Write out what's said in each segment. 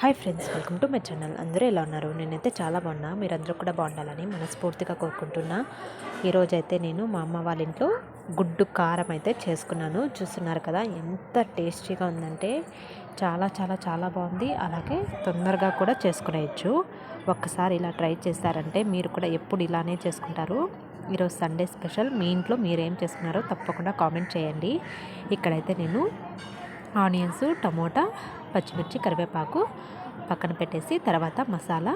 Hi friends welcome to my channel. అందరూ ఎలా ఉన్నారు? నేనైతే చాలా బాగున్నా. మీరందరూ కూడా బాగుండాలని మనస్ఫూర్తిగా కోరుకుంటున్నా. ఈరోజు అయితే నేను మా అమ్మ వాళ్ళ ఇంట్లో గుడ్డు కారం అయితే చేసుకున్నాను. చూస్తున్నారు కదా ఎంత టేస్టీగా ఉందంటే చాలా చాలా చాలా బాగుంది. అలాగే తొందరగా కూడా చేసుకునేయచ్చు. ఒక్కసారి ఇలా ట్రై చేస్తారంటే మీరు కూడా ఎప్పుడు ఇలానే చేసుకుంటారు. ఈరోజు సండే స్పెషల్. మీ ఇంట్లో మీరేం చేసుకున్నారో తప్పకుండా కామెంట్ చేయండి. ఇక్కడైతే నేను ఆనియన్స్ టమోటా పచ్చిమిర్చి కరివేపాకు పక్కన పెట్టేసి తర్వాత మసాలా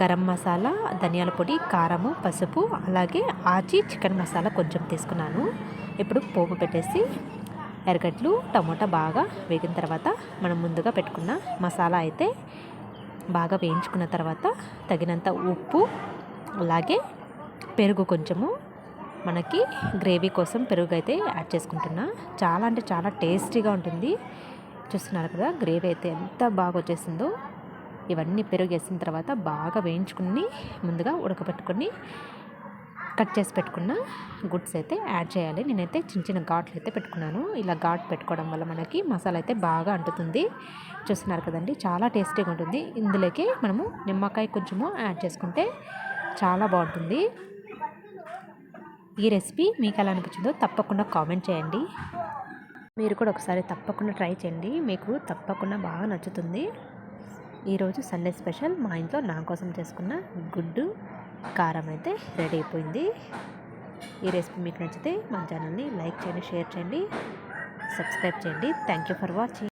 గరం మసాలా ధనియాల పొడి కారము పసుపు అలాగే ఆచి చికెన్ మసాలా కొంచెం తీసుకున్నాను. ఇప్పుడు పోపు పెట్టేసి ఎరగడ్లు టమోటా బాగా వేగిన తర్వాత మనం ముందుగా పెట్టుకున్న మసాలా అయితే బాగా వేయించుకున్న తర్వాత తగినంత ఉప్పు అలాగే పెరుగు కొంచెము. మనకి గ్రేవీ కోసం పెరుగు అయితే యాడ్ చేసుకుంటున్నా. చాలా అంటే చాలా టేస్టీగా ఉంటుంది. చూస్తున్నారు కదా గ్రేవీ అయితే ఎంత బాగా వచ్చేసిందో ఇవన్నీ పెరుగు వేసిన తర్వాత బాగా వేయించుకుని ముందుగా ఉడకబెట్టుకొని కట్ చేసి పెట్టుకున్న గుడ్స్ అయితే యాడ్ చేయాలి. నేనైతే చిన్న చిన్న ఘాట్లు అయితే పెట్టుకున్నాను. ఇలా ఘాట్ పెట్టుకోవడం వల్ల మనకి మసాలా అయితే బాగా అంటుతుంది. చూస్తున్నారు కదండి చాలా టేస్టీగా ఉంటుంది. ఇందులోకి మనము నిమ్మకాయ కొంచెము యాడ్ చేసుకుంటే చాలా బాగుంటుంది. ఈ రెసిపీ మీకు ఎలా అనిపించిందో తప్పకుండా కామెంట్ చేయండి. మీరు కూడా ఒకసారి తప్పకుండా ట్రై చేయండి. మీకు తప్పకుండా బాగా నచ్చుతుంది. ఈరోజు సండే స్పెషల్. మా ఇంట్లో నా కోసం చేసుకున్న గుడ్డు కారం అయితే రెడీ అయిపోయింది. ఈ రెసిపీ మీకు నచ్చితే మా ఛానల్ని లైక్ చేయండి షేర్ చేయండి సబ్స్క్రైబ్ చేయండి. Thank you for watching.